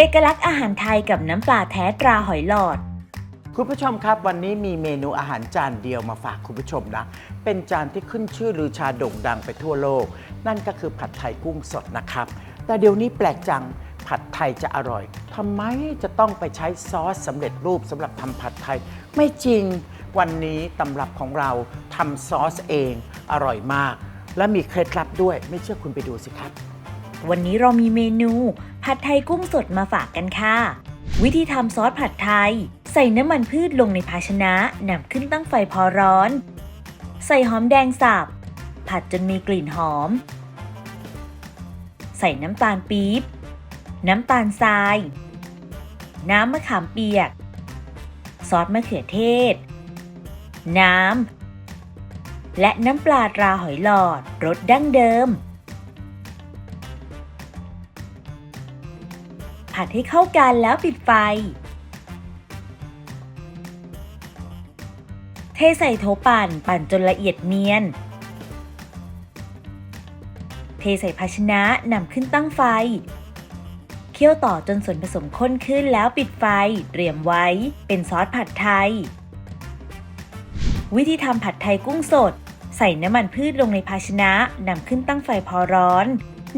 เอกลักษณ์อาหารไทยกับน้ำปลาแท้ตราหอยหลอด คุณผู้ชมครับวันนี้มีเมนูอาหารจานเดียวมาฝากคุณผู้ชมนะ เป็นจานที่ขึ้นชื่อลือชาโด่งดังไปทั่วโลก นั่นก็คือผัดไทยกุ้งสดนะครับ แต่เดี๋ยวนี้แปลกจังผัดไทยจะอร่อยทำไมจะต้องไปใช้ซอสสำเร็จรูปสำหรับทำผัดไทย ไม่จริง วันนี้ตำรับของเราทำซอสเอง อร่อยมาก และมีเคล็ดลับด้วยไม่เชื่อคุณไปดูสิครับ วันนี้เรามีเมนู ผัดไทยกุ้งสดมาฝากกันค่ะ วิธีทำซอสผัดไทย ใส่น้ำมันพืชลงในภาชนะนำขึ้นตั้งไฟพอร้อน ใส่หอมแดงสับผัดจนมีกลิ่นหอม ใส่น้ำตาลปี๊บ น้ำตาลทราย น้ำมะขามเปียก ซอสมะเขือเทศ น้ำ และน้ำปลาตราหอยหลอดรสดั้งเดิม ผัดให้เข้ากันแล้วปิดไฟ เทใส่โถปั่นปั่นจนละเอียดเนียน เทใส่ภาชนะนำขึ้นตั้งไฟ เคี่ยวต่อจนส่วนผสมข้นขึ้นแล้วปิดไฟ เตรียมไว้เป็นซอสผัดไทย วิธีทำผัดไทยกุ้งสด ใส่น้ำมันพืชลงในภาชนะนำขึ้นตั้งไฟพอร้อน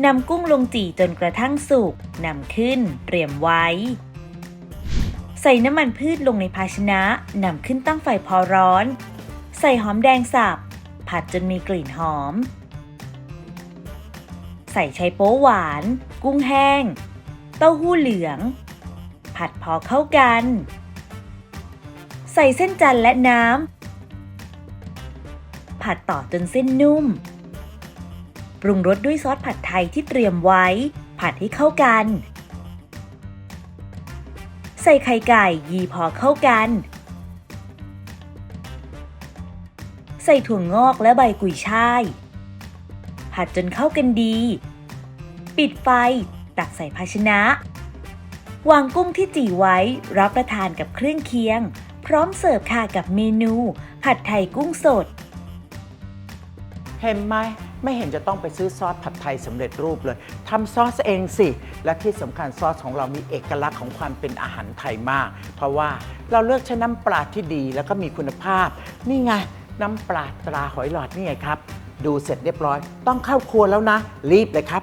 นำกุ้งลงจี่จนกระทั่งสุกนำขึ้น เตรียมไว้ ใส่น้ำมันพืชลงในภาชนะนำขึ้นตั้งไฟพอร้อน ใส่หอมแดงสับ ผัดจนมีกลิ่นหอม ใส่ไชโป๊หวาน กุ้งแห้ง เต้าหู้เหลือง ผัดพอเข้ากัน ใส่เส้นจันทร์และน้ำผัดต่อจนเส้นนุ่ม ปรุงรสด้วยซอสผัดไทยที่เตรียมไว้ ผัดให้เข้ากัน ใส่ไข่ไก่ยีพอเข้ากัน ใส่ถั่วงอกและใบกุยช่าย ผัดจนเข้ากันดี ปิดไฟ ตักใส่ภาชนะ วางกุ้งที่จี่ไว้รับประทานกับเครื่องเคียง พร้อมเสิร์ฟค่ะกับเมนู ผัดไทยกุ้งสด เห็นไหม ไม่เห็นจะต้องไปซื้อซอสผัดไทยสำเร็จรูปเลยทำซอสเองสิ และที่สำคัญซอสของเรามีเอกลักษณ์ของความเป็นอาหารไทยมาก เพราะว่าเราเลือกใช้น้ำปลาที่ดีแล้วก็มีคุณภาพ นี่ไง น้ำปลาตราหอยหลอดนี่ไงครับ ดูเสร็จเรียบร้อย ต้องเข้าครัวแล้วนะ รีบเลยครับ